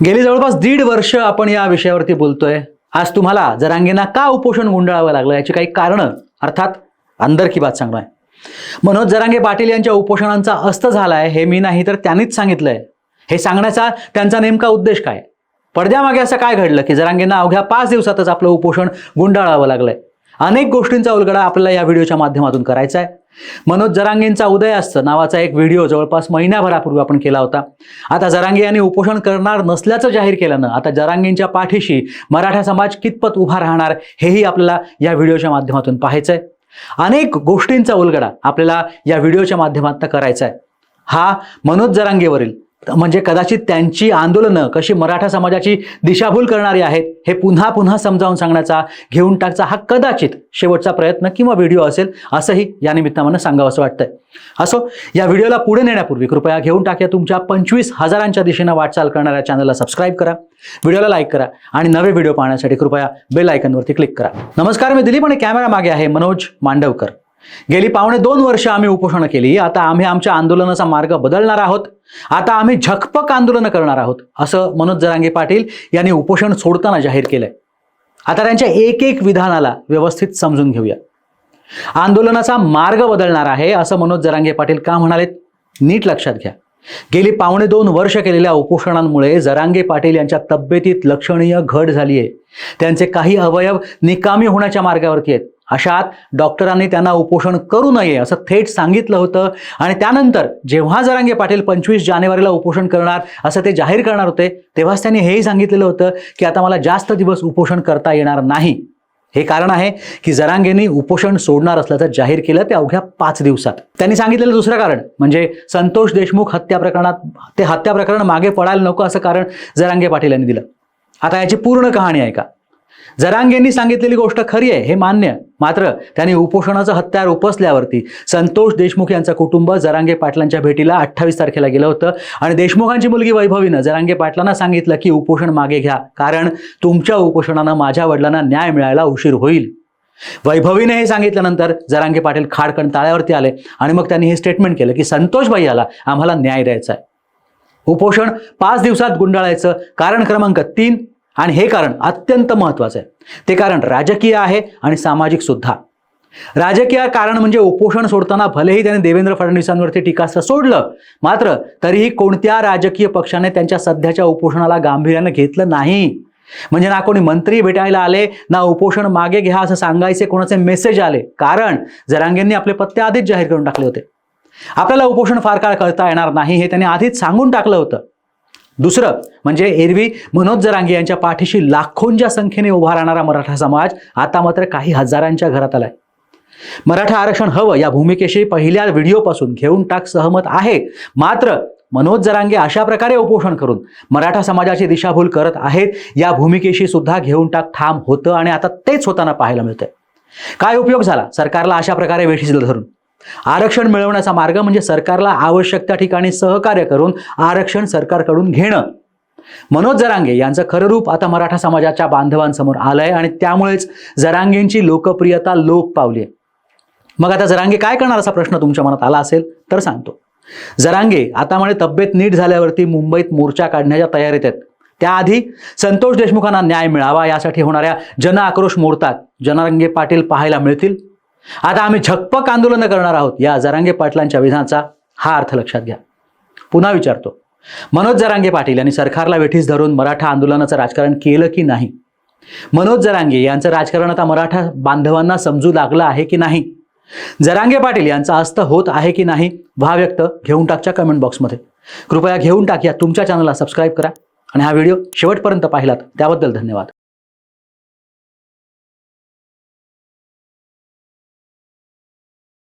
गेली जवळपास दीड वर्ष आपण या विषयावरती बोलतोय. आज तुम्हाला जरांगेंना का उपोषण गुंडाळावं लागलं याची काही कारणं अर्थात अंदर की बात सांगणार. मनोज जरांगे पाटील यांच्या उपोषणांचा अस्त झालाय हे मी नाही तर त्यांनीच सांगितलंय. हे सांगण्याचा त्यांचा नेमका उद्देश काय? पडद्यामागे असं काय घडलं की जरांगेंना अवघ्या पाच दिवसातच आपलं उपोषण गुंडाळावं लागलंय? अनेक गोष्टींचा उलगडा आपल्याला या व्हिडिओच्या माध्यमातून करायचा आहे. मनोज जरांगेंचा उदय असतं नावाचा एक व्हिडिओ जवळपास महिन्याभरापूर्वी आपण केला होता. आता जरांगे यांनी उपोषण करणार नसल्याचं जाहीर केल्यानं आता जरांगेंच्या पाठीशी मराठा समाज कितपत उभा राहणार हेही आपल्याला या व्हिडिओच्या माध्यमातून पाहायचंय अनेक गोष्टींचा उलगडा आपल्याला या व्हिडिओच्या माध्यमातून करायचा आहे. हा मनोज जरांगेवरील म्हणजे कदाचित त्यांची आंदोलनं कशी मराठा समाजाची दिशाभूल करणारी आहेत हे पुन्हा पुन्हा समजावून सांगण्याचा घेऊन टाकचा हा कदाचित शेवटचा प्रयत्न किंवा व्हिडिओ असेल असंही या निमित्तानं सांगावं असं वाटतंय. असो या व्हिडिओला पुढे नेण्यापूर्वी कृपया घेऊन टाक्या तुमच्या पंचवीस हजारांच्या दिशेनं वाटचाल करणाऱ्या चॅनलला सबस्क्राईब करा व्हिडिओला लाईक करा आणि नवे व्हिडिओ पाहण्यासाठी कृपया बेल आयकनवरती क्लिक करा. नमस्कार मी दिलीप आणि कॅमेरा मागे आहे मनोज मांडवकर. गेली पावणे दोन वर्ष आम्ही उपोषणं केली. आता आम्ही आमच्या आंदोलनाचा मार्ग बदलणार आहोत. आता आम्ही झकपक आंदोलनं करणार आहोत असं मनोज जरांगे पाटील यांनी उपोषण सोडताना जाहीर केलंय. आता त्यांच्या एक एक विधानाला व्यवस्थित समजून घेऊया. आंदोलनाचा मार्ग बदलणार आहे असं मनोज जरांगे पाटील का म्हणालेत? नीट लक्षात घ्या. गेली पावणे दोन वर्ष केलेल्या उपोषणांमुळे जरांगे पाटील यांच्या तब्येतीत लक्षणीय घट झाली आहे त्यांचे काही अवयव निकामी होण्याच्या मार्गावरती आहेत. अशात डॉक्टरांनी त्यांना उपोषण करू नये असं थेट सांगितलं होतं. आणि त्यानंतर जेव्हा जरांगे पाटील पंचवीस जानेवारीला उपोषण करणार असं ते जाहीर करणार होते तेव्हाच त्यांनी हेही सांगितलेलं होतं की आता मला जास्त दिवस उपोषण करता येणार नाही. हे कारण आहे की जरांगेंनी उपोषण सोडणार असल्याचं जाहीर केलं ते अवघ्या पाच दिवसात. त्यांनी सांगितलेलं दुसरं कारण म्हणजे संतोष देशमुख हत्या प्रकरणात ते हत्या प्रकरण मागे पडायला नको असं कारण जरांगे पाटील यांनी दिलं. आता याची पूर्ण कहाणी आहे का जरांगेंनी सांगितलेली गोष्ट खरी आहे हे मान्य. मात्र त्यांनी उपोषणाचं हत्यार उपसल्यावरती संतोष देशमुख यांचं कुटुंब जरांगे पाटलांच्या भेटीला अठ्ठावीस तारखेला गेलं होतं. आणि देशमुखांची मुलगी वैभवीनं जरांगे पाटलांना सांगितलं की उपोषण मागे घ्या कारण तुमच्या उपोषणानं माझ्या वडिलांना न्याय मिळायला उशीर होईल. वैभवीने हे सांगितल्यानंतर जरांगे पाटील खाडकण ताळ्यावरती आले आणि मग त्यांनी हे स्टेटमेंट केलं की संतोष भैयाला आम्हाला न्याय द्यायचा आहे. उपोषण पाच दिवसात गुंडाळायचं कारण क्रमांक तीन. आणि हे कारण अत्यंत महत्त्वाचं आहे. ते कारण राजकीय आहे आणि सामाजिक सुद्धा. राजकीय कारण म्हणजे उपोषण सोडताना भलेही त्याने देवेंद्र फडणवीसांवरती टीकास्त्र सोडलं मात्र तरीही कोणत्या राजकीय पक्षाने त्यांच्या सध्याच्या उपोषणाला गांभीर्यानं घेतलं नाही? म्हणजे ना कोणी मंत्री भेटायला आले ना उपोषण मागे घ्या असं सांगायचे कोणाचे मेसेज आले. कारण जरांगेंनी आपले पत्ते आधीच जाहीर करून टाकले होते. आपल्याला उपोषण फार काळ करता येणार नाही हे त्यांनी आधीच सांगून टाकलं होतं. दुसरं म्हणजे एरवी मनोज जरांगे यांच्या पाठीशी लाखोंच्या संख्येने उभा राहणारा मराठा समाज आता मात्र काही हजारांच्या घरात आलाय. मराठा आरक्षण हवं या भूमिकेशी पहिल्या व्हिडिओपासून घेऊन टाक सहमत आहे. मात्र मनोज जरांगे अशा प्रकारे उपोषण करून मराठा समाजाची दिशाभूल करत आहेत या भूमिकेशी सुद्धा घेऊन टाक ठाम होतं आणि आता तेच होताना पाहायला मिळतंय. काय उपयोग झाला? सरकारला अशा प्रकारे वेठीस धरून. आरक्षण मिळवण्याचा मार्ग म्हणजे सरकारला आवश्यक त्या ठिकाणी सहकार्य करून आरक्षण सरकारकडून घेणं. मनोज जरांगे यांचं खरं रूप आता मराठा समाजाच्या बांधवांसमोर आलंय आणि त्यामुळेच जरांगेंची लोकप्रियता लोप पावली आहे मग आता जरांगे काय करणार असा प्रश्न तुमच्या मनात आला असेल तर सांगतो. जरांगे आता म्हणे तब्येत नीट झाल्यावरती मुंबईत मोर्चा काढण्याच्या तयारीत आहेत. त्याआधी संतोष देशमुखांना न्याय मिळावा यासाठी होणाऱ्या जन आक्रोश मोर्चात जनारंगे पाटील पाहायला मिळतील. आता आम्ही झकपक आंदोलनं करणार आहोत. या जरांगे पाटलांच्या विधानाचा हा अर्थ लक्षात घ्या. पुन्हा विचारतो. मनोज जरांगे पाटील यांनी सरकारला वेठीस धरून मराठा आंदोलनाचं राजकारण केलं की नाही? मनोज जरांगे यांचं राजकारण आता मराठा बांधवांना समजू लागलं आहे की नाही? जरांगे पाटील यांचा हस्त होत आहे की नाही? व्हा व्यक्त घेऊन टाकच्या कमेंट बॉक्समध्ये कृपया घेऊन टाक या तुमच्या चॅनलला सबस्क्राईब करा. आणि हा व्हिडिओ शेवटपर्यंत पाहिलात त्याबद्दल धन्यवाद.